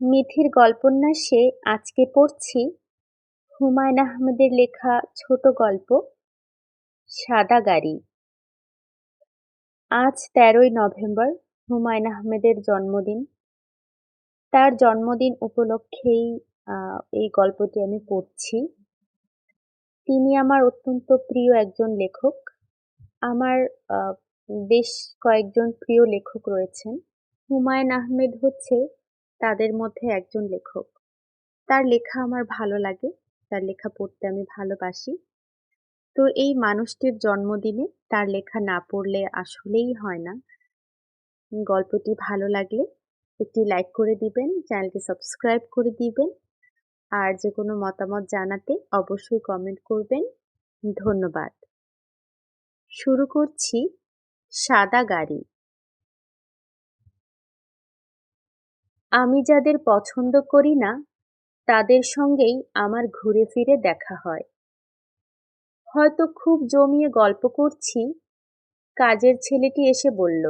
মিথির গল্পন্যাসে আজকে পড়ছি হুমায়ুন আহমেদের লেখা ছোট গল্প, সাদা গাড়ি। আজ তেরোই নভেম্বর, হুমায়ুন আহমেদের জন্মদিন। তার জন্মদিন উপলক্ষেই এই গল্পটি আমি পড়ছি। তিনি আমার অত্যন্ত প্রিয় একজন লেখক। আমার বেশ কয়েকজন প্রিয় লেখক রয়েছেন। হুমায়ুন আহমেদ হচ্ছে তাদের মধ্যে একজন লেখক। তার লেখা আমার ভালো লাগে, তার লেখা পড়তে আমি ভালোবাসি। তো এই মানুষটির জন্মদিনে তার লেখা না পড়লে আসলেই হয় না। গল্পটি ভালো লাগলে একটি লাইক করে দিবেন, চ্যানেলটি সাবস্ক্রাইব করে দিবেন। আর যে কোনো মতামত জানাতে অবশ্যই কমেন্ট করবেন। ধন্যবাদ। শুরু করছি সাদা গাড়ি। আমি যাদের পছন্দ করি না, তাদের সঙ্গেই আমার ঘুরে ফিরে দেখা হয়। হয়তো খুব জমিয়ে গল্প করছি, কাজের ছেলেটি এসে বলল,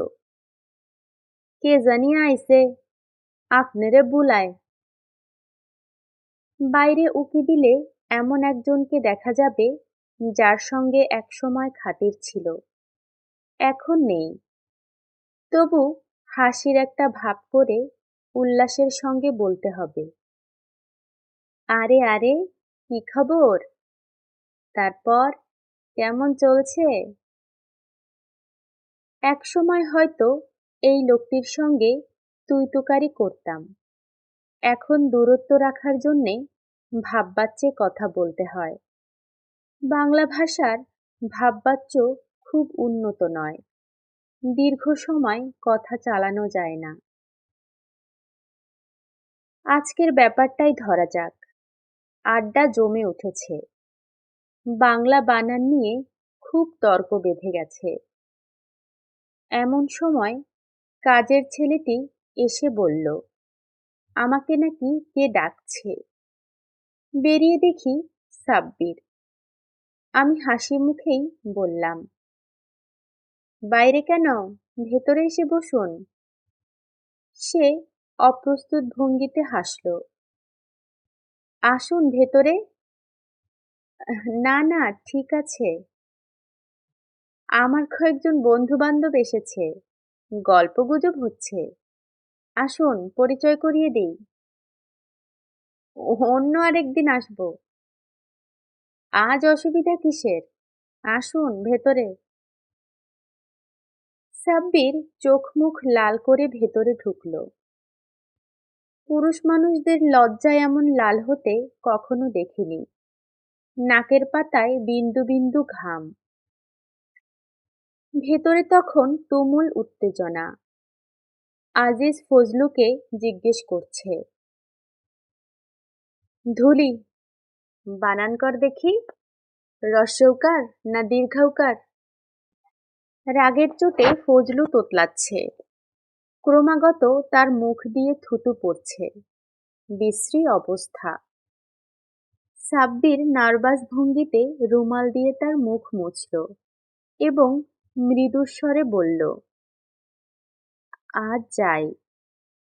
কে জানি আইসে আপনারে বুলায়। বাইরে উকি দিলে এমন একজনকে দেখা যাবে, যার সঙ্গে একসময় খাতির ছিল। এখন নেই। তবু হাসির একটা ভাব করে উল্লাসের সঙ্গে বলতে হবে। আরে আরে, কি খবর? তারপর, কেমন চলছে? এক সময় হয়তো এই লোকটির সঙ্গে তুই তুকারি করতাম। এখন দূরত্ব রাখার জন্যে ভাববাচ্যে কথা বলতে হয়। বাংলা ভাষার ভাববাচ্য খুব উন্নত নয়। দীর্ঘ সময় কথা চালানো যায় না। আজকের ব্যাপারটাই ধরা যাক। আড্ডা জমে উঠেছে। বাংলা বানান নিয়ে খুব তর্ক বেঁধে গেছে। এমন সময় কাজের ছেলেটি এসে বলল, আমাকে নাকি কে ডাকছে? বেরিয়ে দেখি সাব্বির। আমি হাসি মুখেই বললাম, বাইরে কেন? ভেতরে এসে বসুন। সে অপ্রস্তুত ভঙ্গিতে হাসল। আসুন ভেতরে। না না, ঠিক আছে। আমার কয়েকজন বন্ধু বান্ধব এসেছে। গল্প গুজব হচ্ছে। আসুন, পরিচয় করিয়ে দেই। অন্য আরেকদিন আসব। আজ অসুবিধা কিসের? আসুন, ভেতরে। সাব্বির চোখ মুখ লাল করে ভেতরে ঢুকলো। পুরুষ মানুষদের লজ্জায় এমন লাল হতে কখনো দেখিনি। নাকের পাতায় বিন্দু বিন্দু ঘাম। ভেতরে তখন তুমুল উত্তেজনা। আজিজ ফজলুকে জিজ্ঞেস করছে, ধুলি বানান কর দেখি? রস্যৌকার না দীর্ঘৌকার রাগের চোটে ফজলু তোতলাচ্ছে। ক্রমাগত তার মুখ দিয়ে থুতু পড়ছে। বিশ্রী অবস্থা। সাব্বির নার্ভাস ভঙ্গিতে রুমাল দিয়ে তার মুখ মুছল এবং মৃদুস্বরে বলল, আজ যাই,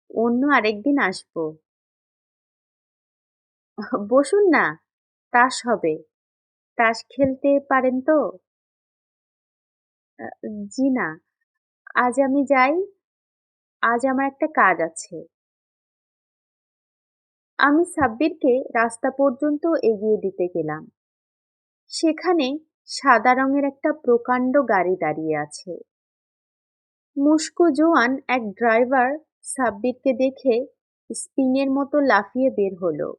অন্য আরেকদিন আসব। বসুন না, তাস হবে। তাস খেলতে পারেন তো? জি না, আজ আমি যাই আজ আমার একটা কাজ আছে। আমি সাব্বিরকে রাস্তা পর্যন্ত এগিয়ে দিতে গেলাম। সেখানে সাদা রঙের একটা প্রকাণ্ড গাড়ি দাঁড়িয়ে আছে। মুস্কো জোয়ান এক ড্রাইভার সাব্বিরকে দেখে স্পিনের মতো লাফিয়ে বের হলো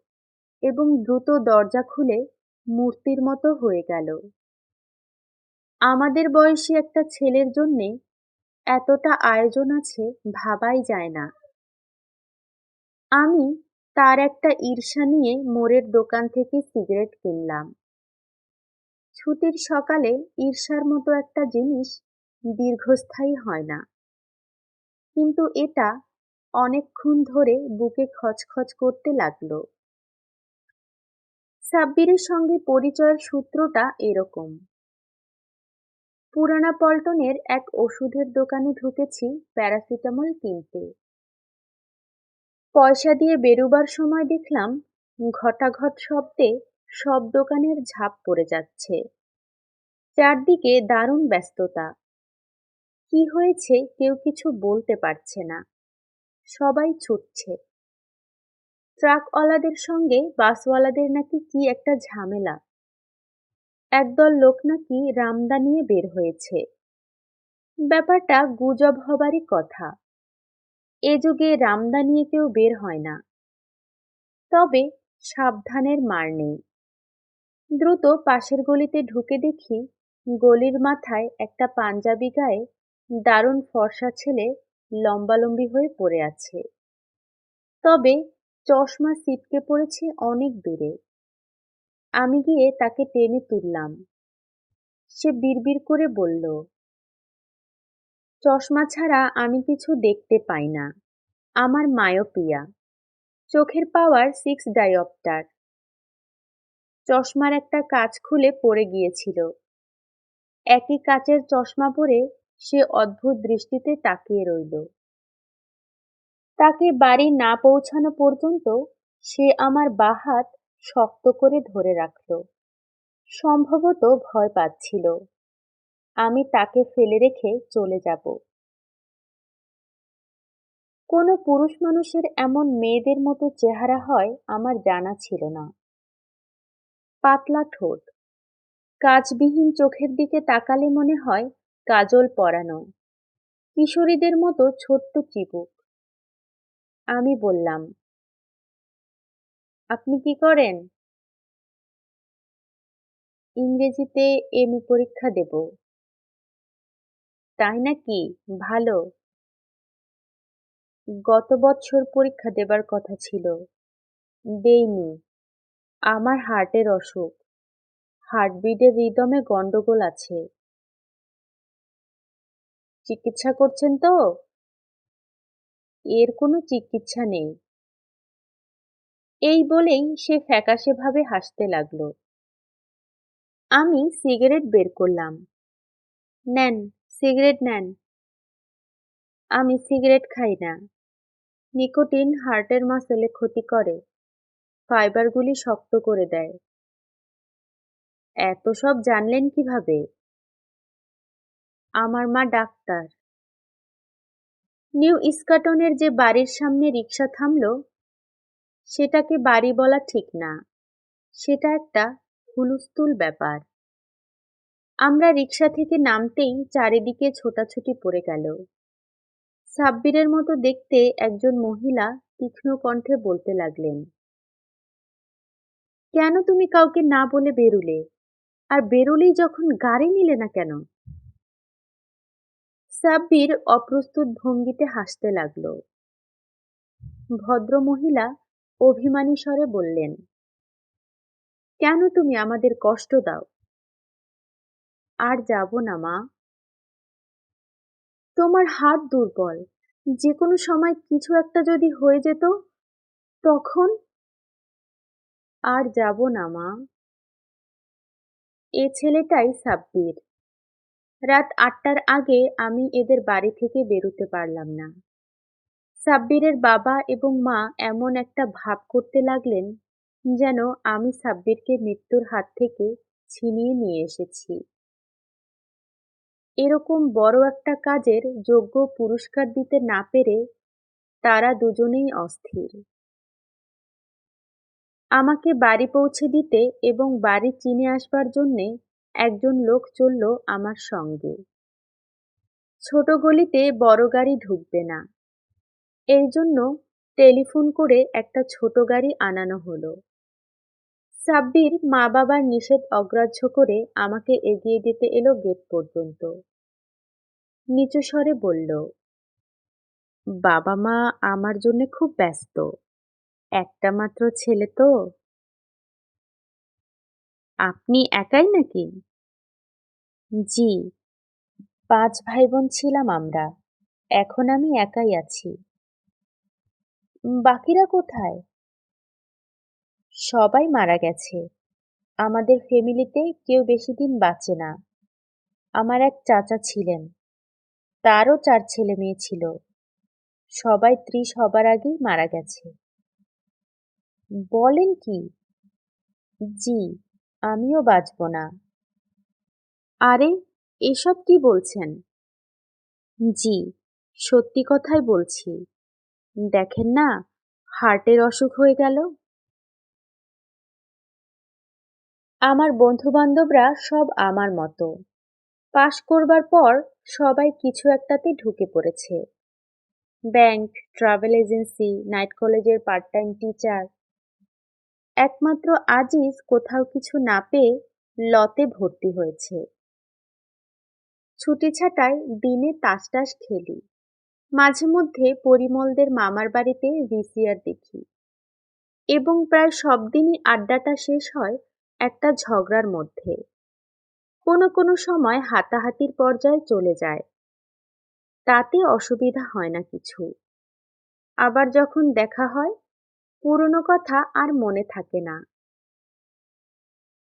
এবং দ্রুত দরজা খুলে মূর্তির মতো হয়ে গেল। আমাদের বয়সী একটা ছেলের জন্যে এতটা আয়োজন আছে ভাবাই যায় না। আমি তার একটা ঈর্ষা নিয়ে মোড়ের দোকান থেকে সিগারেট কিনলাম। ছুটির সকালে ঈর্ষার মতো একটা জিনিস দীর্ঘস্থায়ী হয় না। কিন্তু এটা অনেকক্ষণ ধরে বুকে খচখচ করতে লাগল। সাব্বিরের সঙ্গে পরিচয়ের সূত্রটা এরকম। পুরানা পল্টনের এক ওষুধের দোকানে ঢুকেছি প্যারাসিটামল কিনতে। পয়সা দিয়ে বেরুবার সময় দেখলাম ঘটাঘট শব্দে সব দোকানের ঝাঁপ পড়ে যাচ্ছে। চারদিকে দারুণ ব্যস্ততা। কি হয়েছে কেউ কিছু বলতে পারছে না। সবাই ছুটছে। ট্রাকওয়ালাদের সঙ্গে বাসওয়ালাদের নাকি কি একটা ঝামেলা। একদল লোক নাকি রামদা নিয়ে বের হয়েছে। ব্যাপারটা গুজব হবারই কথা। এ যুগে রামদা নিয়ে কেউ বের হয় না। তবে সাবধানের মার নেই। দ্রুত পাশের গলিতে ঢুকে দেখি গলির মাথায় একটা পাঞ্জাবি গায়ে দারুণ ফর্সা ছেলে লম্বালম্বি হয়ে পড়ে আছে। তবে চশমা ছিটকে পড়েছে অনেক দূরে। আমি গিয়ে তাকে টেনে তুললাম। সে বিড়বিড় করে বলল, চশমা ছাড়া আমি কিছু দেখতে পাই না। আমার মায়োপিয়া। চোখের পাওয়ার সিক্স ডাইঅপ্টার। চশমার একটা কাজ খুলে পড়ে গিয়েছিল। একই কাচের চশমা পরে সে অদ্ভুত দৃষ্টিতে তাকিয়ে রইল। তাকে বাড়ি না পৌঁছানো পর্যন্ত সে আমার বাহাত শক্ত করে ধরে রাখল। সম্ভবত ভয় পাচ্ছিল। আমি তাকে ফেলে রেখে চলে যাব। কোনো পুরুষ মানুষের এমন মেয়েদের মতো চেহারা হয় আমার জানা ছিল না। পাতলা ঠোঁট। কাজবিহীন চোখের দিকে তাকালে মনে হয় কাজল পরানো। কিশোরীদের মতো ছোট্ট চিবুক। আমি বললাম আপনি কি করেন? ইংরেজিতে এমই পরীক্ষা দেব। তাই নাকি? ভালো। গত বছর পরীক্ষা দেবার কথা ছিল। দেইনি। আমার হার্টের অসুখ। হার্টবিটের রিদমে গন্ডগোল আছে। চিকিৎসা করছেন তো? এর কোনো চিকিৎসা নেই। এই বলেই সে ফ্যাকাশে ভাবে হাসতে লাগল। আমি সিগারেট বের করলাম। নেন, সিগারেট নেন। আমি সিগারেট খাই না। নিকোটিন হার্টের মাসেলে ক্ষতি করে। ফাইবারগুলি শক্ত করে দেয়। এত সব জানলেন কীভাবে? আমার মা ডাক্তার। নিউ ইস্কাটনের যে বাড়ির সামনে রিক্সা থামল সেটাকে বাড়ি বলা ঠিক না। সেটা একটা হুলুস্থুল ব্যাপার। আমরা রিক্সা থেকে নামতেই চারিদিকে ছোটাছুটি পড়ে গেল। সাব্বিরের মতো দেখতে একজন মহিলা তীক্ষ্ণ কণ্ঠে বলতে লাগলেন, কেন তুমি কাউকে না বলে বেরুলে? আর বেরোলেই যখন গাড়ি নিলে না কেন? সাব্বির অপ্রস্তুত ভঙ্গিতে হাসতে লাগল। ভদ্র মহিলা অভিমানী স্বরে বললেন, কেন তুমি আমাদের কষ্ট দাও? আর যাব না, মা। তোমার হাত দুর্বল। যে কোনো সময় কিছু একটা যদি হয়ে যেত, তখন আর যাব না, মা। এ ছেলেটাই সাব্বির। রাত আটটার আগে আমি এদের বাড়ি থেকে বেরোতে পারলাম না। সাব্বিরের বাবা এবং মা এমন একটা ভাব করতে লাগলেন যেন আমি সাব্বিরকে মৃত্যুর হাত থেকে ছিনিয়ে নিয়ে এসেছি। এরকম বড় একটা কাজের যোগ্য পুরস্কার দিতে না পেরে তারা দুজনেই অস্থির। আমাকে বাড়ি পৌঁছে দিতে এবং বাড়ি চিনে আসবার জন্যে একজন লোক চলল আমার সঙ্গে। ছোট গলিতে বড় গাড়ি ঢুকবে না। এই জন্য টেলিফোন করে একটা ছোট গাড়ি আনানো হলো। সাব্বির মা বাবার নিষেধ অগ্রাহ্য করে আমাকে এগিয়ে দিতে এলো গেট পর্যন্ত। নিচু স্বরে বলল বাবা মা আমার জন্য খুব ব্যস্ত। একটা মাত্র ছেলে তো। আপনি একাই নাকি? জি, পাঁচ ভাই বোন ছিলাম আমরা। এখন আমি একাই আছি। বাকিরা কোথায়? সবাই মারা গেছে। আমাদের ফ্যামিলিতে কেউ বেশি দিন বাঁচে না। আমার এক চাচা ছিলেন। তারও চার ছেলে মেয়ে ছিল। সবাই ত্রিশ হবার আগেই মারা গেছে। বলেন কি? জি, আমিও বাঁচব না। আরে, এসব কি বলছেন? জি, সত্যি কথাই বলছি। দেখেন না, হার্টের অসুখ হয়ে গেল। আমার বন্ধুবান্ধবরা সব আমার মতো। পাশ করবার পর সবাই কিছু একটাতে ঢুকে পড়েছে। ব্যাংক, ট্রাভেল এজেন্সি, নাইট কলেজের পার্ট টাইম টিচার। একমাত্র আজিজ কোথাও কিছু না পেয়ে লতে ভর্তি হয়েছে। ছুটি ছাটায় দিনে তাস টাস খেলি। মাঝে মধ্যে পরিমলদের মামার বাড়িতে ভিসিআর দেখি। এবং প্রায় সব দিনই আড্ডাটা শেষ হয় একটা ঝগড়ার মধ্যে। কোনো কোনো সময় হাতাহাতির পর্যায়ে চলে যায়। তাতে অসুবিধা হয় না কিছু। আবার যখন দেখা হয়, পুরনো কথা আর মনে থাকে না।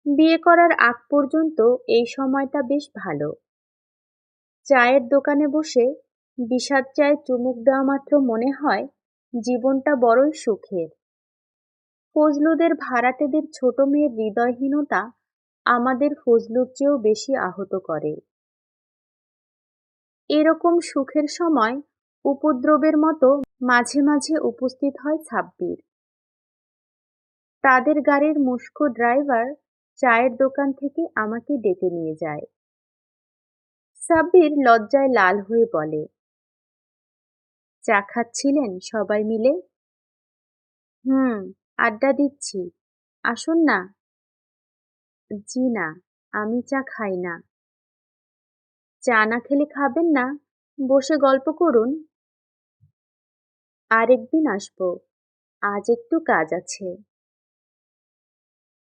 বিয়ে করার আগ পর্যন্ত এই সময়টা বেশ ভালো। চায়ের দোকানে বসে বিষাদ চায়ে চুমুক দেওয়া মাত্র মনে হয় জীবনটা বড়ই সুখের। ফজলুদের ভাড়াটেদের ছোট মেয়ের হৃদয়হীনতা আমাদের ফজলুর চেয়েও বেশি আহত করে। এরকম সুখের সময় উপদ্রবের মতো মাঝে মাঝে উপস্থিত হয় ছাব্বির। তাদের গাড়ির মুস্কো ড্রাইভার চায়ের দোকান থেকে আমাকে ডেকে নিয়ে যায়। সাব্বির লজ্জায় লাল হয়ে বলে চা খাচ্ছিলেন সবাই মিলে? হুম, আড্ডা দিচ্ছি। আসুন না। জি না, আমি চা খাই না। চা না খেলে খাবেন না? বসে গল্প করুন। আরেকদিন আসব। আজ একটু কাজ আছে।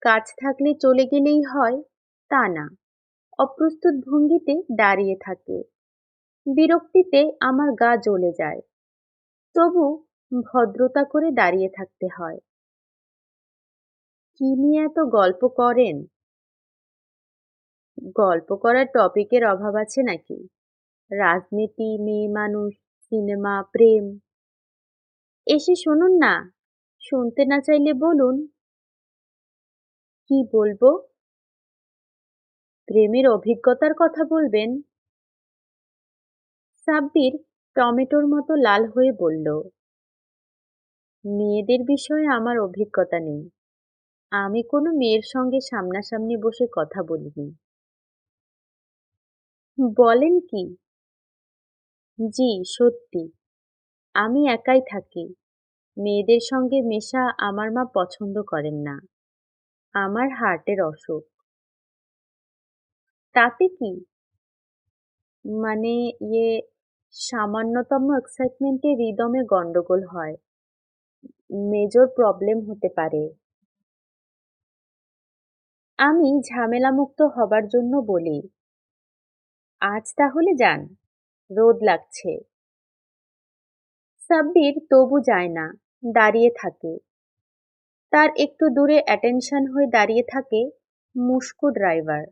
কাজ থাকলে চলে গেলেই হয়, তা না। অপ্রস্তুত ভঙ্গিতে দাঁড়িয়ে থাকে। বিরক্তিতে আমার গা জ্বলে যায়। তবু ভদ্রতা করে দাঁড়িয়ে থাকতে হয়। কি নিয়ে এত গল্প করেন? গল্প করার টপিকের অভাব আছে নাকি? রাজনীতি, মেয়ে মানুষ সিনেমা প্রেম। এসে শুনুন না, শুনতে না চাইলে বলুন। কি বলব? প্রেমের অভিজ্ঞতার কথা বলবেন? সাব্বির টমেটোর মতো লাল হয়ে বলল, মেয়েদের বিষয়ে আমার অভিজ্ঞতা নেই। আমি কোনো মেয়ের সঙ্গে সামনাসামনি বসে কথা বলিনি। বলেন কি? জি, সত্যি। আমি একাই থাকি। মেয়েদের সঙ্গে মেশা আমার মা পছন্দ করেন না। আমার হার্টের অসুখ। তাতে কি? মানে ইয়ে সামান্যতম এক্সাইটমেন্টে হৃদমে গন্ডগোল হয়। মেজর প্রবলেম হতে পারে। আমি ঝামেলামুক্ত হবার জন্য বলি, আজ তাহলে যান, রোদ লাগছে। সাব্বির তবু যায় না, দাঁড়িয়ে থাকে। তার একটু দূরে অ্যাটেনশন হয়ে দাঁড়িয়ে থাকে মুস্কো ড্রাইভার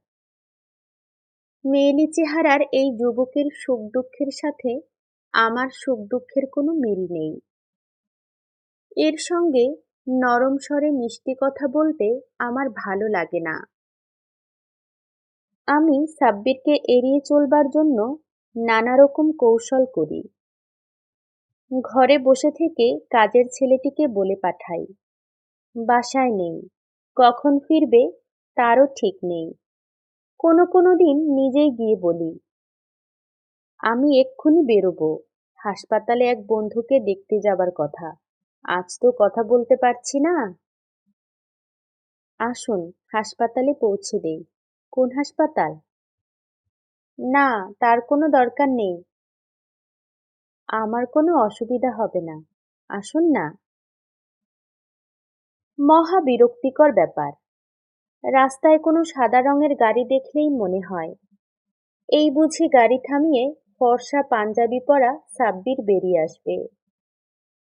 মেয়েলি চেহারার এই যুবকের সুখ দুঃখের সাথে আমার সুখ দুঃখের কোনো মিল নেই। এর সঙ্গে নরম স্বরে মিষ্টি কথা বলতে আমার ভালো লাগে না। আমি সাব্বিরকে এড়িয়ে চলবার জন্য নানা রকম কৌশল করি। ঘরে বসে থেকে কাজের ছেলেটিকে বলে পাঠাই। বাসায় নেই। কখন ফিরবে তারও ঠিক নেই। কোনো কোনো দিন নিজেই গিয়ে বলি, আমি এক্ষুনি বেরোবো। হাসপাতালে এক বন্ধুকে দেখতে যাবার কথা। আজ তো কথা বলতে পারছি না। আসুন, হাসপাতালে পৌঁছে দেই। কোন হাসপাতাল? না, তার কোনো দরকার নেই। আমার কোনো অসুবিধা হবে না। আসুন না। মহা বিরক্তিকর ব্যাপার। রাস্তায় কোনো সাদা রঙের গাড়ি দেখলেই মনে হয়। এই বুঝি গাড়ি থামিয়ে ফর্সা পাঞ্জাবি পরা সাব্বির বেরিয়ে আসবে।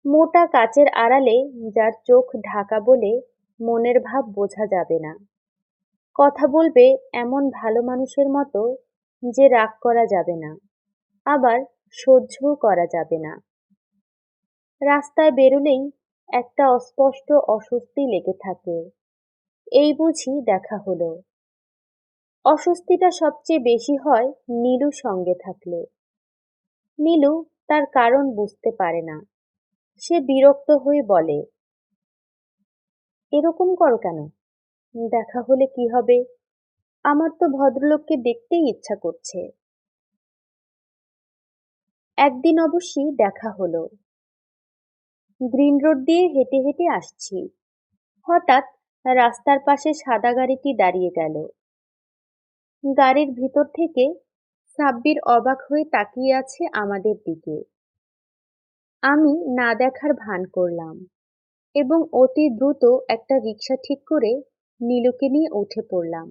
মোটা কাচের আড়ালে যার চোখ ঢাকা বলে মনের ভাব বোঝা যাবে না। কথা বলবে এমন ভালো মানুষের মতো যে রাগ করা যাবে না, আবার সহ্যও করা যাবে না। রাস্তায় বেরোলেই একটা অস্পষ্ট অস্বস্তি লেগে থাকে। এই বুঝি দেখা হলো। অস্বস্তিটা সবচেয়ে বেশি হয় নীলু সঙ্গে থাকলে। নীলু তার কারণ বুঝতে পারে না। সে বিরক্ত হয়ে বলে, এরকম করো কেন? দেখা হলে কি হবে? আমার তো ভদ্রলোককে দেখতেই ইচ্ছা করছে। একদিন অবশ্যই দেখা হলো। গ্রিন রোড দিয়ে হেঁটে হেঁটে আসছি। হঠাৎ রাস্তার পাশে সাদা গাড়িটি দাঁড়িয়ে গেল। গাড়ির ভিতর থেকে সাব্বির অবাক হয়ে তাকিয়ে আছে আমাদের দিকে। আমি না দেখার ভান করলাম এবং অতি দ্রুত একটা রিক্সা ঠিক করে নীলুকে নিয়ে উঠে পড়লাম।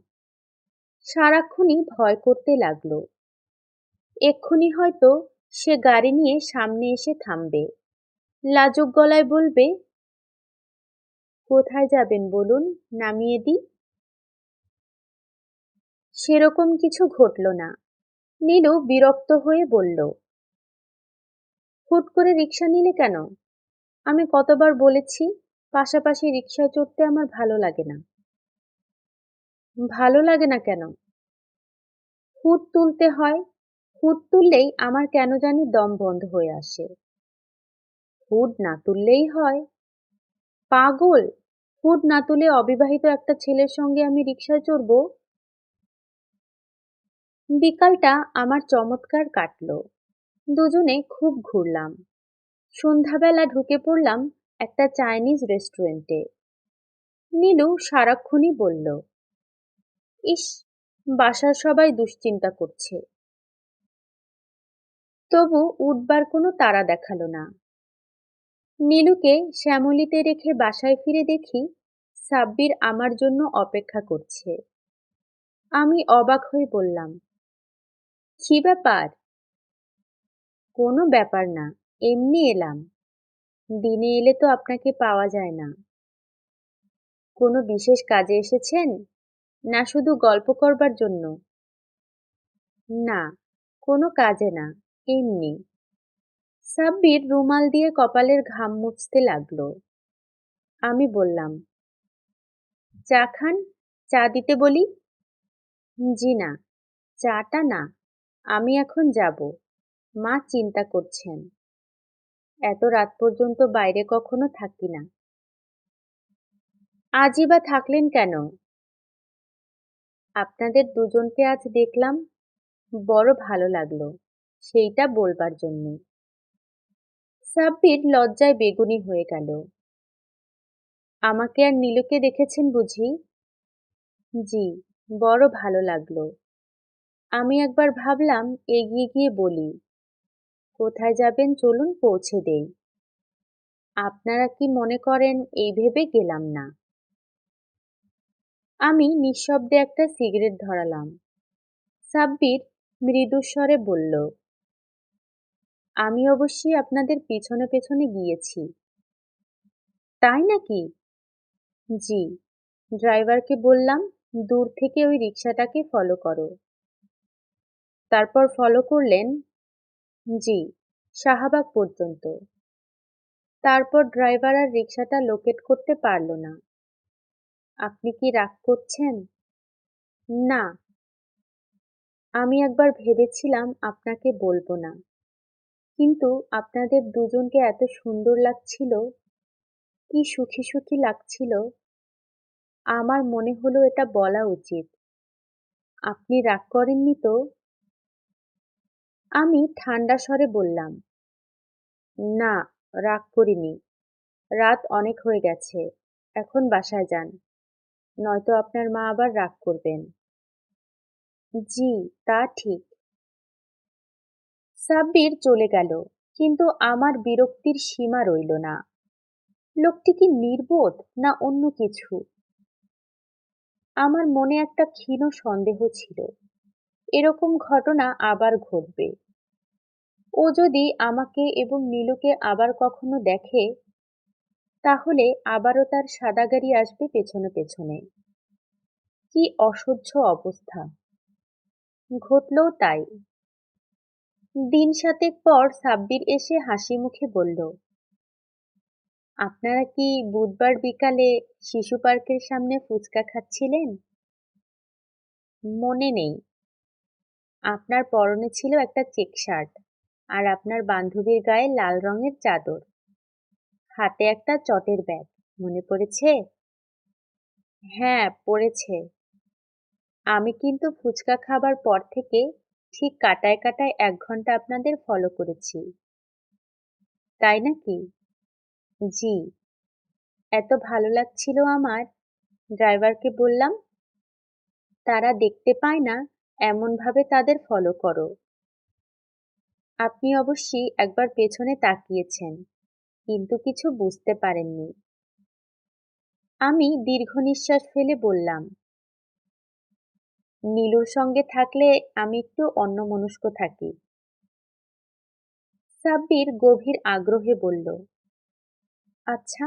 সারাক্ষণই ভয় করতে লাগল। এক্ষুনি হয়তো সে গাড়ি নিয়ে সামনে এসে থামবে। লাজুক গলায় বলবে কোথায় যাবেন বলুন? নামিয়ে দিই। সেরকম কিছু ঘটল না। নীলু বিরক্ত হয়ে বলল, হুট করে রিক্সা নিলে কেন? আমি কতবার বলেছি, পাশাপাশি রিক্সায় চড়তে আমার ভালো লাগে না। ভালো লাগে না কেন? হুট তুলতে হয়, হুট তুললেই আমার কেন জানি দম বন্ধ হয়ে আসে। হুট না তুললেই হয়। পাগল! হুড না তুলে অবিবাহিত একটা ছেলের সঙ্গে আমি রিক্সায় চড়ব? বিকালটা আমার চমৎকার কাটল। দুজনে খুব ঘুরলাম। সন্ধ্যাবেলা ঢুকে পড়লাম একটা চাইনিজ রেস্টুরেন্টে। নীলু সারাক্ষণই বলল, ইস, বাসার সবাই দুশ্চিন্তা করছে। তবু উঠবার কোনো তারা দেখাল না। নীলুকে শ্যামলিতে রেখে বাসায় ফিরে দেখি সাব্বির আমার জন্য অপেক্ষা করছে। আমি অবাক হয়ে বললাম, কি ব্যাপার? কোনো ব্যাপার না, এমনি এলাম। দিনে এলে তো আপনাকে পাওয়া যায় না। কোনো বিশেষ কাজে এসেছেন? না শুধু গল্প করবার জন্য? না, কোনো কাজে না, এমনি। সাব্বির রুমাল দিয়ে কপালের ঘাম মুছতে লাগল। আমি বললাম, চা খান? চা দিতে বলি? জি না, চাটা না, আমি এখন যাব। মা চিন্তা করছেন। এত রাত পর্যন্ত বাইরে কখনো থাকি না। আজই বা থাকলেন কেন? আপনাদের দুজনকে আজ দেখলাম, বড় ভালো লাগল, সেইটা বলবার জন্য। সাব্বির লজ্জায় বেগুনি হয়ে গেল। আমাকে আর নীলুকে দেখেছেন বুঝি? জি, বড় ভালো লাগল। আমি একবার ভাবলাম এগিয়ে গিয়ে বলি, কোথায় যাবেন চলুন পৌঁছে দেই। আপনারা কি মনে করেন এই ভেবে গেলাম না? আমি নিঃশব্দে একটা সিগারেট ধরালাম। সাব্বির মৃদুস্বরে বলল আমি অবশ্যই আপনাদের পেছনে পেছনে গিয়েছি। তাই নাকি? জি। ড্রাইভারকে বললাম, দূর থেকে ওই রিক্সাটাকে ফলো করো। তারপর ফলো করলেন, জি, শাহবাগ পর্যন্ত। তারপর ড্রাইভার আর রিক্সাটা লোকেট করতে পারল না। আপনি কি রাগ করছেন? না। আমি একবার ভেবেছিলাম আপনাকে বলব না। কিন্তু আপনাদের দুজনকে এত সুন্দর লাগছিল? কি সুখী সুখী লাগছিল? আমার মনে হলো এটা বলা উচিত। আপনি রাগ করেননি তো? আমি ঠান্ডা স্বরে বললাম, না, রাগ করিনি। রাত অনেক হয়ে গেছে, এখন বাসায় যান। নয়তো আপনার মা আবার রাগ করবেন। জি, তা ঠিক। সাব্বির চলে গেল, কিন্তু আমার বিরক্তির সীমা রইল না। লোকটি কি নির্বোধ না অন্য কিছু? আমার মনে একটা ক্ষীণ সন্দেহ ছিল। এরকম ঘটনা আবার ঘটবে। ও যদি আমাকে এবং নীলুকে আবার কখনো দেখে, তাহলে আবারও তার সাদা গাড়ি আসবে পেছনে পেছনে। কি অসহ্য অবস্থা। ঘটলেও তাই। দিন সাতেক পর সাব্বির এসে হাসি মুখে বলল, আপনারা কি বুধবার বিকালে শিশু পার্কের সামনে ফুচকা খাচ্ছিলেন? মনে নেই। আপনার পরনে ছিল একটা চেক শার্ট আর আপনার বান্ধবীর গায়ে লাল রঙের চাদর। হাতে একটা চটের ব্যাগ। মনে পড়েছে? হ্যাঁ পড়েছে। আমি কিন্তু ফুচকা খাবার পর থেকে ঠিক কাটায় কাটায় এক ঘণ্টা আপনাদের ফলো করেছি। তাই নাকি? জি। এত ভালো লাগছিল আমার। ড্রাইভারকে বললাম, তারা দেখতে পায় না, এমনভাবে তাদের ফলো করো। আপনি অবশ্যই একবার পেছনে তাকিয়েছেন, কিন্তু কিছু বুঝতে পারেননি। আমি দীর্ঘ নিঃশ্বাস ফেলে বললাম নীলুর সঙ্গে থাকলে আমি একটু অন্যমনস্ক থাকি। সাব্বির গভীর আগ্রহে বলল আচ্ছা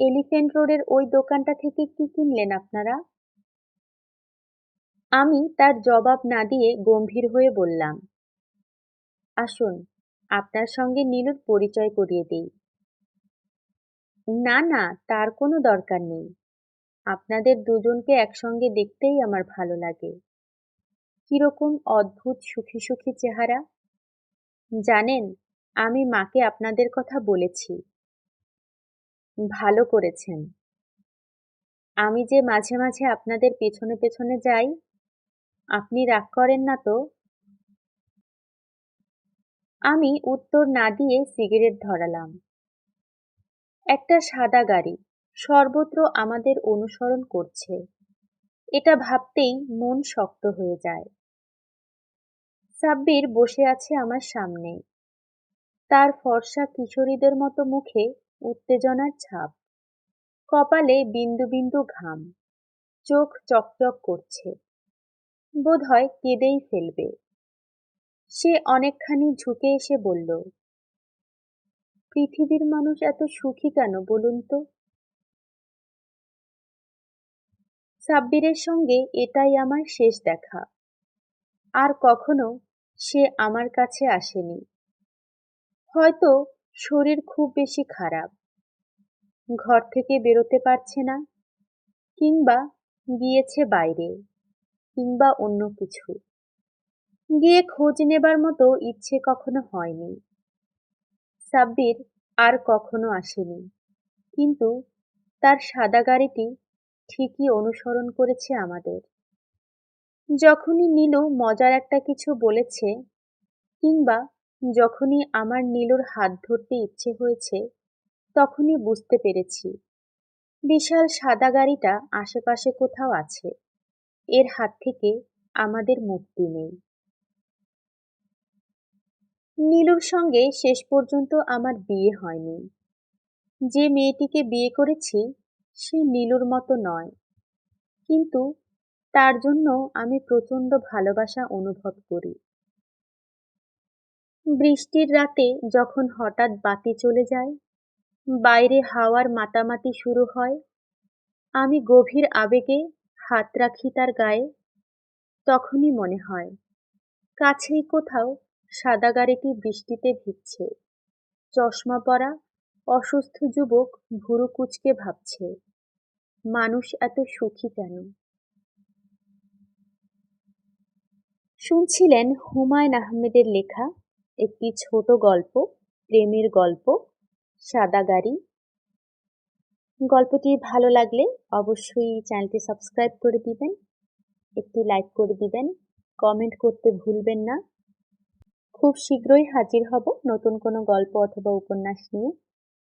এলিফেন্ট রোডের ওই দোকানটা থেকে কি কিনলেন আপনারা? আমি তার জবাব না দিয়ে গম্ভীর হয়ে বললাম, আসুন, আপনার সঙ্গে নীলুর পরিচয় করিয়ে দিই। না না, তার কোনো দরকার নেই। আপনাদের দুজনকে একসঙ্গে দেখতেই আমার ভালো লাগে। কীরকম অদ্ভুত সুখী সুখী চেহারা। জানেন, আমি মাকে আপনাদের কথা বলেছি। ভালো করেছেন। আমি যে মাঝে মাঝে আপনাদের পেছনে পেছনে যাই, আপনি রাগ করেন না তো? আমি উত্তর না দিয়ে সিগারেট ধরালাম। একটা সাদা গাড়ি। সর্বত্র আমাদের অনুসরণ করছে। এটা ভাবতেই মন শক্ত হয়ে যায়। সাব্বির বসে আছে আমার সামনে। তার ফর্সা কিশোরীদের মতো মুখে উত্তেজনার ছাপ। কপালে বিন্দু বিন্দু ঘাম। চোখ চকচক করছে। বোধহয় কেঁদেই ফেলবে। সে অনেকখানি ঝুঁকে এসে বলল, পৃথিবীর মানুষ এত সুখী কেন বলুন তো? সাব্বিরের সঙ্গে এটাই আমার শেষ দেখা। আর কখনো সে আমার কাছে আসেনি। হয়তো শরীর খুব বেশি খারাপ। ঘর থেকে বেরোতে পারছে না, কিংবা গিয়েছে বাইরে, কিংবা অন্য কিছু। গিয়ে খোঁজ নেবার মতো ইচ্ছে কখনো হয়নি। সাব্বির আর কখনো আসেনি, কিন্তু তার সাদা গাড়িটি ঠিকই অনুসরণ করেছে আমাদের। যখনই নীলু মজার একটা কিছু বলেছে কিংবা যখনই আমার নীলুর হাত ধরতে ইচ্ছে হয়েছে, তখনই বুঝতে পেরেছি। বিশাল সাদা গাড়িটা আশেপাশে কোথাও আছে। এর হাত থেকে আমাদের মুক্তি নেই। নীলুর সঙ্গে শেষ পর্যন্ত আমার বিয়ে হয়নি। যে মেয়েটিকে বিয়ে করেছি সে নীলুর মতো নয়। কিন্তু তার জন্য আমি প্রচণ্ড ভালোবাসা অনুভব করি। বৃষ্টির রাতে যখন হঠাৎ বাতি চলে যায়, বাইরে হাওয়ার মাতামাতি শুরু হয়, আমি গভীর আবেগে হাত রাখি তার গায়ে, তখনই মনে হয়, কাছেই কোথাও সাদা গাড়িটি বৃষ্টিতে ভিজছে, চশমা পরা অসুস্থ যুবক ভুরু কুচকে ভাবছে, মানুষ এত সুখী কেন? শুনছিলেন হুমায়ুন আহমেদের লেখা একটি ছোট গল্প, প্রেমের গল্প, সাদা গাড়ি। গল্পটি ভালো লাগলে অবশ্যই চ্যানেলটি সাবস্ক্রাইব করে দিবেন, একটি লাইক করে দিবেন, কমেন্ট করতে ভুলবেন না। খুব শীঘ্রই হাজির হব নতুন কোনো গল্প অথবা উপন্যাস নিয়ে।